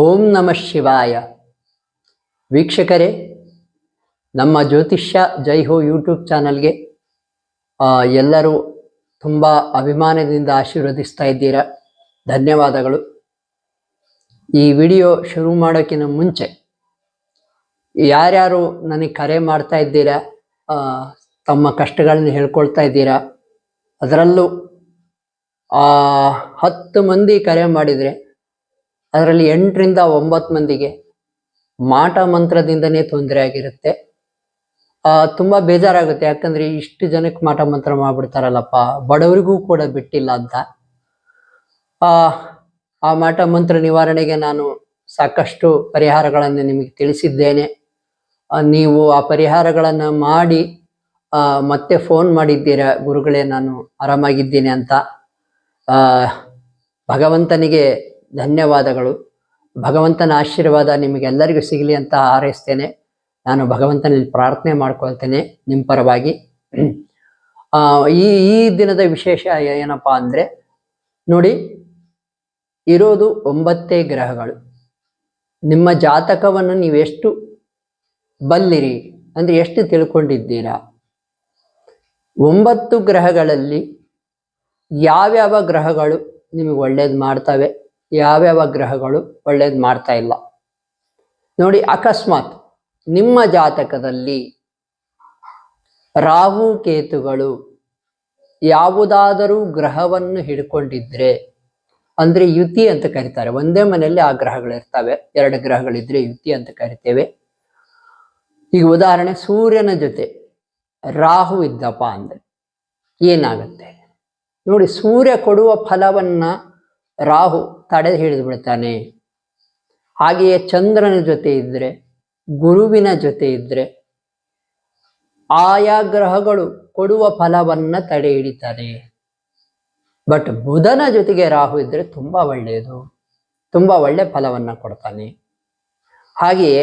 ಓಂ ನಮಃ ಶಿವಾಯ. ವೀಕ್ಷಕರೇ, ನಮ್ಮ ಜ್ಯೋತಿಷ್ಯ ಜೈ ಹೋ ಯೂಟ್ಯೂಬ್ ಚಾನಲ್ಗೆ ಎಲ್ಲರೂ ತುಂಬ ಅಭಿಮಾನದಿಂದ ಆಶೀರ್ವದಿಸ್ತಾ ಇದ್ದೀರಾ? ಧನ್ಯವಾದಗಳು. ಈ ವಿಡಿಯೋ ಶುರು ಮಾಡೋಕ್ಕಿಂತ ಮುಂಚೆ, ಯಾರ್ಯಾರು ನನಗೆ ಕರೆ ಮಾಡ್ತಾ ಇದ್ದೀರಾ ತಮ್ಮ ಕಷ್ಟಗಳನ್ನ ಹೇಳ್ಕೊಳ್ತಾ ಇದ್ದೀರಾ, ಅದರಲ್ಲೂ ಹತ್ತು ಮಂದಿ ಕರೆ ಮಾಡಿದರೆ ಅದರಲ್ಲಿ ಎಂಟರಿಂದ ಒಂಬತ್ತು ಮಂದಿಗೆ ಮಾಟ ಮಂತ್ರದಿಂದನೇ ತೊಂದರೆ ಆಗಿರುತ್ತೆ. ತುಂಬ ಬೇಜಾರಾಗುತ್ತೆ. ಯಾಕಂದ್ರೆ ಇಷ್ಟು ಜನಕ್ಕೆ ಮಾಟ ಮಂತ್ರ ಮಾಡಿಬಿಡ್ತಾರಲ್ಲಪ್ಪ. ಬಡವರಿಗೂ ಕೂಡ ಬಿಟ್ಟಿಲ್ಲ ಅಂತ. ಆ ಮಾಟ ಮಂತ್ರ ನಿವಾರಣೆಗೆ ನಾನು ಸಾಕಷ್ಟು ಪರಿಹಾರಗಳನ್ನು ನಿಮಗೆ ತಿಳಿಸಿದ್ದೇನೆ. ನೀವು ಆ ಪರಿಹಾರಗಳನ್ನು ಮಾಡಿ ಮತ್ತೆ ಫೋನ್ ಮಾಡಿದ್ದೀರಾ? ಗುರುಗಳೇ, ನಾನು ಆರಾಮಾಗಿದ್ದೀನಿ ಅಂತ. ಭಗವಂತನಿಗೆ ಧನ್ಯವಾದಗಳು. ಭಗವಂತನ ಆಶೀರ್ವಾದ ನಿಮಗೆಲ್ಲರಿಗೂ ಸಿಗಲಿ ಅಂತ ಹಾರೈಸ್ತೇನೆ. ನಾನು ಭಗವಂತನಲ್ಲಿ ಪ್ರಾರ್ಥನೆ ಮಾಡ್ಕೊಳ್ತೇನೆ ನಿಮ್ಮ ಪರವಾಗಿ. ಈ ಈ ದಿನದ ವಿಶೇಷ ಏನಪ್ಪ ಅಂದ್ರೆ, ನೋಡಿ, ಇರೋದು ಒಂಬತ್ತೇ ಗ್ರಹಗಳು. ನಿಮ್ಮ ಜಾತಕವನ್ನು ನೀವೆಷ್ಟು ಬಲ್ಲಿರಿ ಅಂದ್ರೆ ಎಷ್ಟು ತಿಳ್ಕೊಂಡಿದ್ದೀರಾ? ಒಂಬತ್ತು ಗ್ರಹಗಳಲ್ಲಿ ಯಾವ್ಯಾವ ಗ್ರಹಗಳು ನಿಮಗೆ ಒಳ್ಳೇದು ಮಾಡ್ತವೆ? ಯಾವ್ಯಾವ ಗ್ರಹಗಳು ಒಳ್ಳೇದು ಮಾಡ್ತಾ ಇಲ್ಲ. ನೋಡಿ, ಅಕಸ್ಮಾತ್ ನಿಮ್ಮ ಜಾತಕದಲ್ಲಿ ರಾಹು ಕೇತುಗಳು ಯಾವುದಾದರೂ ಗ್ರಹವನ್ನು ಹಿಡ್ಕೊಂಡಿದ್ರೆ, ಅಂದ್ರೆ ಯುತಿ ಅಂತ ಕರೀತಾರೆ. ಒಂದೇ ಮನೆಯಲ್ಲಿ ಆ ಗ್ರಹಗಳು ಇರ್ತವೆ ಎರಡು ಗ್ರಹಗಳಿದ್ರೆ ಯುತಿ ಅಂತ ಕರಿತೇವೆ. ಈಗ ಉದಾಹರಣೆ, ಸೂರ್ಯನ ಜೊತೆ ರಾಹು ಇದ್ದಪ್ಪ ಅಂದ್ರೆ ಏನಾಗುತ್ತೆ? ನೋಡಿ, ಸೂರ್ಯ ಕೊಡುವ ಫಲವನ್ನ ರಾಹು ತಡೆ ಹಿಡಿದು ಬಿಡ್ತಾನೆ. ಹಾಗೆಯೇ ಚಂದ್ರನ ಜೊತೆ ಇದ್ದರೆ ಗುರುವಿನ ಜೊತೆ ಇದ್ರೆ, ಆಯಾ ಗ್ರಹಗಳು ಕೊಡುವ ಫಲವನ್ನ ತಡೆ ಹಿಡಿತಾನೆ. ಬಟ್ ಬುಧನ ಜೊತೆಗೆ ರಾಹು ಇದ್ದರೆ ತುಂಬಾ ಒಳ್ಳೆಯದು. ತುಂಬಾ ಒಳ್ಳೆ ಫಲವನ್ನ ಕೊಡ್ತಾನೆ. ಹಾಗೆಯೇ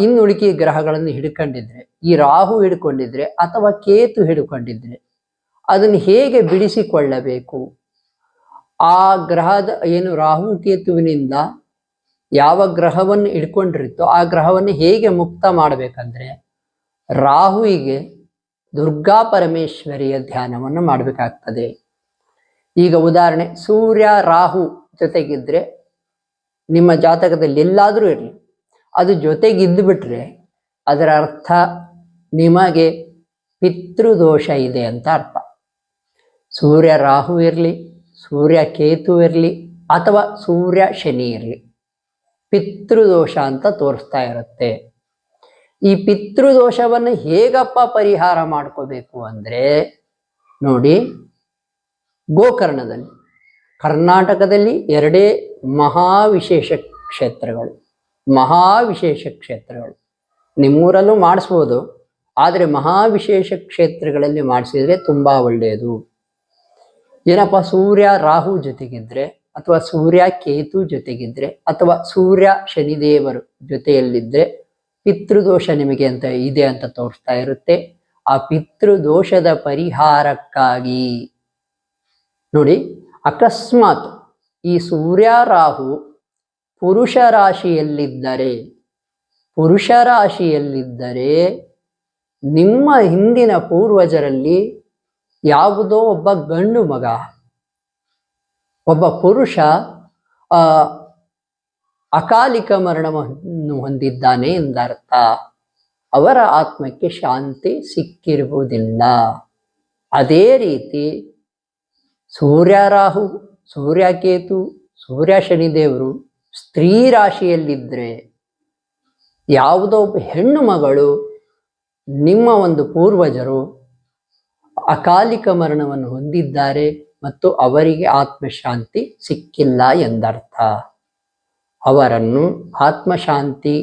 ಇನ್ನುಳಿಕೆ ಗ್ರಹಗಳನ್ನು ಹಿಡ್ಕೊಂಡಿದ್ರೆ, ಈ ರಾಹು ಹಿಡ್ಕೊಂಡಿದ್ರೆ ಅಥವಾ ಕೇತು ಹಿಡ್ಕೊಂಡಿದ್ರೆ, ಅದನ್ನು ಹೇಗೆ ಬಿಡಿಸಿಕೊಳ್ಳಬೇಕು? ಆ ಗ್ರಹದ ಏನು ರಾಹು ಕೇತುವಿನಿಂದ ಯಾವ ಗ್ರಹವನ್ನು ಹಿಡ್ಕೊಂಡಿರುತ್ತೋ ಆ ಗ್ರಹವನ್ನು ಹೇಗೆ ಮುಕ್ತ ಮಾಡಬೇಕಂದ್ರೆ ರಾಹುವಿಗೆ ದುರ್ಗಾ ಪರಮೇಶ್ವರಿಯ ಧ್ಯಾನವನ್ನು ಮಾಡಬೇಕಾಗ್ತದೆ. ಈಗ ಉದಾಹರಣೆ, ಸೂರ್ಯ, ರಾಹು ಜೊತೆಗಿದ್ರೆ ನಿಮ್ಮ ಜಾತಕದಲ್ಲಿ ಎಲ್ಲಾದರೂ ಇರಲಿ, ಅದು ಜೊತೆಗಿದ್ದು ಬಿಟ್ರೆ ಅದರ ಅರ್ಥ ನಿಮಗೆ ಪಿತೃದೋಷ ಇದೆ ಅಂತ ಅರ್ಥ. ಸೂರ್ಯ, ರಾಹು ಇರಲಿ ಸೂರ್ಯ ಕೇತು ಇರಲಿ ಅಥವಾ ಸೂರ್ಯ ಶನಿ ಇರಲಿ. ಪಿತೃದೋಷ ಅಂತ ತೋರಿಸ್ತಾ ಇರುತ್ತೆ. ಈ ಪಿತೃದೋಷವನ್ನು ಹೇಗಪ್ಪ ಪರಿಹಾರ ಮಾಡ್ಕೋಬೇಕು ಅಂದರೆ, ನೋಡಿ, ಗೋಕರ್ಣದಲ್ಲಿ, ಕರ್ನಾಟಕದಲ್ಲಿ ಎರಡೇ ಮಹಾವಿಶೇಷ ಕ್ಷೇತ್ರಗಳು. ಮಹಾವಿಶೇಷ ಕ್ಷೇತ್ರಗಳು. ನಿಮ್ಮೂರಲ್ಲೂ ಮಾಡಿಸ್ಬೋದು, ಆದರೆ ಮಹಾವಿಶೇಷ ಕ್ಷೇತ್ರಗಳಲ್ಲಿ ಮಾಡಿಸಿದರೆ ತುಂಬ ಒಳ್ಳೆಯದು. ಏನಪ್ಪ, ಸೂರ್ಯ ರಾಹು ಜೊತೆಗಿದ್ರೆ ಅಥವಾ ಸೂರ್ಯ ಕೇತು ಜೊತೆಗಿದ್ರೆ ಅಥವಾ ಸೂರ್ಯ ಶನಿದೇವರು ಜೊತೆಯಲ್ಲಿದ್ರೆ ಪಿತೃದೋಷ ನಿಮಗೆ ಅಂತ ಇದೆ ಅಂತ ತೋರಿಸ್ತಾ ಇರುತ್ತೆ. ಆ ಪಿತೃದೋಷದ ಪರಿಹಾರಕ್ಕಾಗಿ ನೋಡಿ, ಅಕಸ್ಮಾತ್ ಈ ಸೂರ್ಯ ರಾಹು ಪುರುಷ ರಾಶಿಯಲ್ಲಿದ್ದರೆ ಪುರುಷ ರಾಶಿಯಲ್ಲಿದ್ದರೆ ನಿಮ್ಮ ಹಿಂದಿನ ಪೂರ್ವಜರಲ್ಲಿ ಯಾವುದೋ ಒಬ್ಬ ಗಂಡು ಮಗ, ಒಬ್ಬ ಪುರುಷ ಅಕಾಲಿಕ ಮರಣವನ್ನು ಹೊಂದಿದ್ದಾನೆ ಎಂದರ್ಥ. ಅವರ ಆತ್ಮಕ್ಕೆ ಶಾಂತಿ ಸಿಕ್ಕಿರುವುದಿಲ್ಲ. ಅದೇ ರೀತಿ ಸೂರ್ಯ ರಾಹು, ಸೂರ್ಯ ಕೇತು, ಸೂರ್ಯ ಶನಿದೇವರು ಸ್ತ್ರೀ ರಾಶಿಯಲ್ಲಿದ್ದರೆ ಯಾವುದೋ ಒಬ್ಬ ಹೆಣ್ಣು ಮಗಳು, ನಿಮ್ಮ ಒಂದು ಪೂರ್ವಜರು ಅಕಾಲಿಕ ಮರಣವನ್ನು ಹೊಂದಿದ್ದಾರೆ ಮತ್ತು ಅವರಿಗೆ ಆತ್ಮಶಾಂತಿ ಸಿಕ್ಕಿಲ್ಲ ಎಂದರ್ಥ. ಅವರನ್ನು ಆತ್ಮಶಾಂತಿ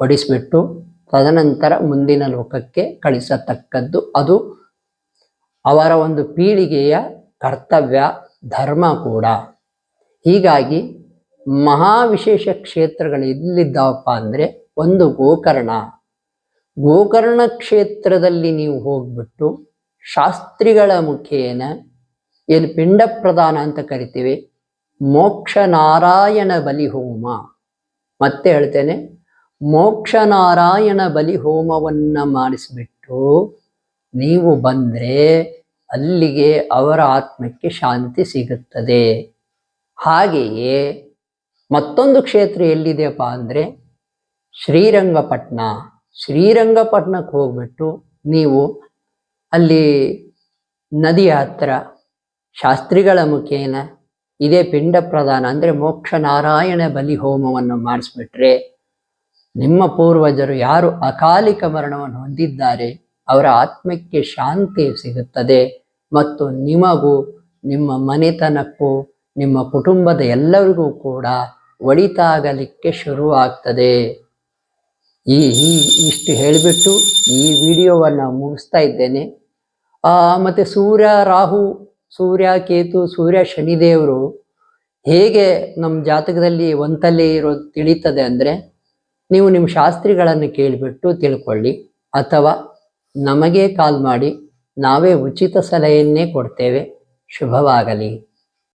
ಹೊಡಿಸ್ಬಿಟ್ಟು ತದನಂತರ ಮುಂದಿನ ಲೋಕಕ್ಕೆ ಕಳಿಸತಕ್ಕದ್ದು ಅದು ಅವರ ಒಂದು ಪೀಳಿಗೆಯ ಕರ್ತವ್ಯ, ಧರ್ಮ ಕೂಡ. ಹೀಗಾಗಿ ಮಹಾವಿಶೇಷ ಕ್ಷೇತ್ರಗಳು ಎಲ್ಲಿದ್ದಾವಪ್ಪ ಅಂದರೆ ಒಂದು ಗೋಕರ್ಣ. ಗೋಕರ್ಣ ಕ್ಷೇತ್ರದಲ್ಲಿ ನೀವು ಹೋಗ್ಬಿಟ್ಟು ಶಾಸ್ತ್ರಿಗಳ ಮುಖೇನ ಏನು ಪಿಂಡ ಪ್ರದಾನ ಅಂತ ಕರಿತೀವಿ. ಮೋಕ್ಷ ನಾರಾಯಣ ಬಲಿ ಹೋಮ. ಮತ್ತೆ ಹೇಳ್ತೇನೆ, ಮೋಕ್ಷ ನಾರಾಯಣ ಬಲಿ ಹೋಮವನ್ನ ಮಾಡಿಸ್ಬಿಟ್ಟು ನೀವು ಬಂದ್ರೆ ಅಲ್ಲಿಗೆ ಅವರ ಆತ್ಮಕ್ಕೆ ಶಾಂತಿ ಸಿಗುತ್ತದೆ. ಹಾಗೆಯೇ ಮತ್ತೊಂದು ಕ್ಷೇತ್ರ ಎಲ್ಲಿದೆಯಪ್ಪ ಅಂದರೆ ಶ್ರೀರಂಗಪಟ್ಟಣ ಶ್ರೀರಂಗಪಟ್ಟಣಕ್ಕೆ ಹೋಗ್ಬಿಟ್ಟು ನೀವು ಅಲ್ಲಿ ನದಿಯ ಹತ್ರ ಶಾಸ್ತ್ರಿಗಳ ಮುಖೇನ ಇದೇ ಪಿಂಡ ಪ್ರದಾನ ಅಂದರೆ ಮೋಕ್ಷ ನಾರಾಯಣ ಬಲಿ ಹೋಮವನ್ನು ಮಾಡಿಸ್ಬಿಟ್ರೆ ನಿಮ್ಮ ಪೂರ್ವಜರು ಯಾರು ಅಕಾಲಿಕ ಮರಣವನ್ನು ಹೊಂದಿದ್ದಾರೆ, ಅವರ ಆತ್ಮಕ್ಕೆ ಶಾಂತಿ ಸಿಗುತ್ತದೆ ಮತ್ತು ನಿಮಗೂ, ನಿಮ್ಮ ಮನೆತನಕ್ಕೂ, ನಿಮ್ಮ ಕುಟುಂಬದ ಎಲ್ಲರಿಗೂ ಕೂಡ ಒಳಿತಾಗಲಿಕ್ಕೆ ಶುರುವಾಗ್ತದೆ. ಈ ಇಷ್ಟು ಹೇಳಿಬಿಟ್ಟು ಈ ವಿಡಿಯೋವನ್ನು ಮುಗಿಸ್ತಾ ಇದ್ದೇನೆ. ಆ, ಮತ್ತೆ ಸೂರ್ಯ ರಾಹು ಸೂರ್ಯ ಕೇತು ಸೂರ್ಯ ಶನಿದೇವರು ಹೇಗೆ ನಮ್ಮ ಜಾತಕದಲ್ಲಿ ಒಂತಲ್ಲಿ ಇರೋದು ತಿಳಿತದೆ ಅಂದರೆ ನೀವು ನಿಮ್ಮ ಶಾಸ್ತ್ರಿಗಳನ್ನು ಕೇಳಿಬಿಟ್ಟು ತಿಳ್ಕೊಳ್ಳಿ ಅಥವಾ ನಮಗೆ ಕಾಲ್ ಮಾಡಿ ನಾವೇ ಉಚಿತ ಸಲಹೆಯನ್ನೇ ಕೊಡ್ತೇವೆ. ಶುಭವಾಗಲಿ.